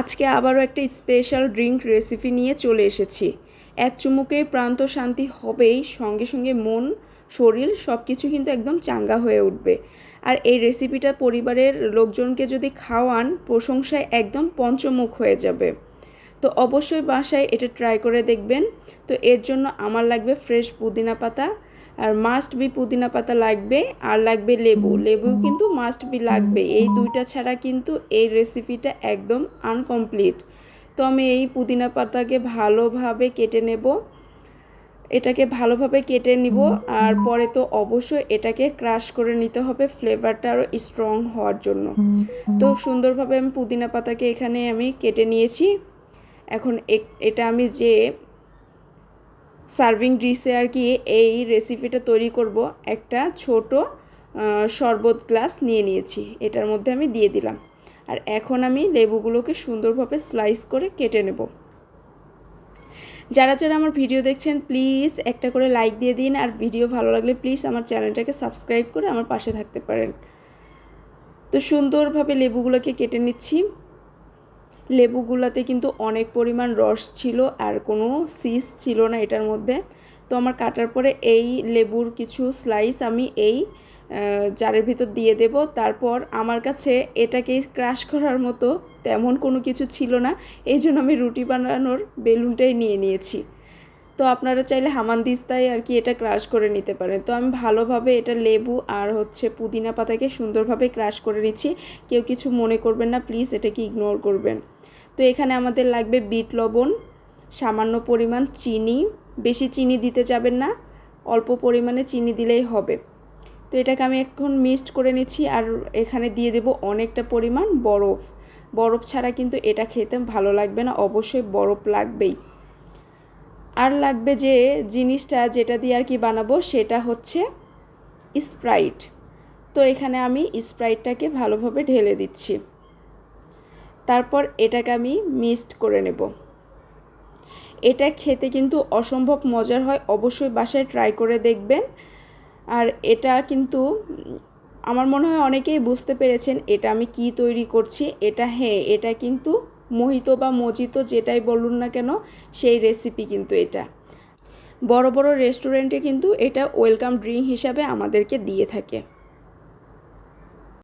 আজকে আবারও একটা স্পেশাল ড্রিঙ্ক রেসিপি নিয়ে চলে এসেছি। এক চুমুকেই প্রান্ত শান্তি হবেই, সঙ্গে সঙ্গে মন, শরীর সব কিছু কিন্তু একদম চাঙ্গা হয়ে উঠবে। আর এই রেসিপিটা পরিবারের লোকজনকে যদি খাওয়ান, প্রশংসায় একদম পঞ্চমুখ হয়ে যাবে। তো অবশ্যই বাসায় এটা ট্রাই করে দেখবেন। তো এর জন্য আমার লাগবে ফ্রেশ পুদিনা পাতা আর মাস্ট বি পুদিনা পাতা লাগবে আর লাগবে লেবু। লেবু কিন্তু মাস্ট বি লাগবে। এই দুইটা ছাড়া কিন্তু এই রেসিপিটা একদম আনকমপ্লিট তো আমি এই পুদিনা পাতাকে ভালোভাবে কেটে নেব। এটাকে ভালোভাবে কেটে নিব আর পরে তো অবশ্যই এটাকে ক্রাশ করে নিতে হবে। ফ্লেভারটা আরও স্ট্রং হওয়ার জন্য। তো সুন্দরভাবে আমি পুদিনা পাতাকে এখানে আমি কেটে নিয়েছি। এখন এটা আমি যে সার্ভিং ডিশে আর কি এই রেসিপিটা তৈরি করব। একটা ছোট শরবত গ্লাস নিয়ে নিয়েছি। এটার মধ্যে আমি দিয়ে দিলাম। আর এখন আমি লেবুগুলোকে সুন্দরভাবে স্লাইস করে কেটে নেব। যারা যারা আমার ভিডিও দেখছেন প্লিজ একটা করে লাইক দিয়ে দিন। আর ভিডিও ভালো লাগলে প্লিজ আমার চ্যানেলটাকে সাবস্ক্রাইব করে আমার পাশে থাকতে পারেন। তো সুন্দরভাবে লেবুগুলোকে কেটে নিচ্ছি। লেবুগুলোতে কিন্তু অনেক পরিমাণ রস ছিল আর কোনো সিস ছিল না এটার মধ্যে। তো আমার কাটার পরে এই লেবুর কিছু স্লাইস আমি এই জারের ভিতর দিয়ে দেব। তারপর আমার কাছে এটাকে ক্রাশ করার মতো তেমন কোনো কিছু ছিল না। এই জন্য আমি রুটি বানানোর বেলুনটাই নিয়ে নিয়েছি। তো আপনারা চাইলে হামানদিস্তায় আর কি এটা ক্রাশ করে নিতে পারেন। তো আমি ভালোভাবে এটা লেবু আর হচ্ছে পুদিনা পাতাকে সুন্দরভাবে ক্রাশ করে নিচ্ছি। কেউ কিছু মনে করবেন না প্লিজ এটাকে ইগনোর করবেন। তো এখানে আমাদের লাগবে বিট লবণ, সামান্য পরিমাণ চিনি, বেশি চিনি দিতে যাবেন না, অল্প পরিমাণে চিনি দিলেই হবে। তো এটাকে আমি এখন মিক্সড করে নিচ্ছি আর এখানে দিয়ে দেব অনেকটা পরিমাণ বরফ। বরফ ছাড়া কিন্তু এটা খেতে ভালো লাগবে না, অবশ্যই বরফ লাগবেই। আর লাগবে যে জিনিসটা যেটা দিয়ে আর কি বানাবো সেটা হচ্ছে স্প্রাইট। তো এখানে আমি স্প্রাইটটাকে ভালোভাবে ঢেলে দিচ্ছি। তারপর এটাকে আমি মিক্সড করে নেব। এটা খেতে কিন্তু অসম্ভব মজার হয়, অবশ্যই বাসায় ট্রাই করে দেখবেন। আর এটা কিন্তু আমার মনে হয় অনেকেই বুঝতে পেরেছেন এটা আমি কি তৈরি করছি। এটা হ্যাঁ এটা কিন্তু মোহিত বা মজিত যেটাই বলুন না কেন, সেই রেসিপি কিন্তু এটা। বড় বড় রেস্টুরেন্টে কিন্তু এটা ওয়েলকাম ড্রিঙ্ক হিসাবে আমাদেরকে দিয়ে থাকে।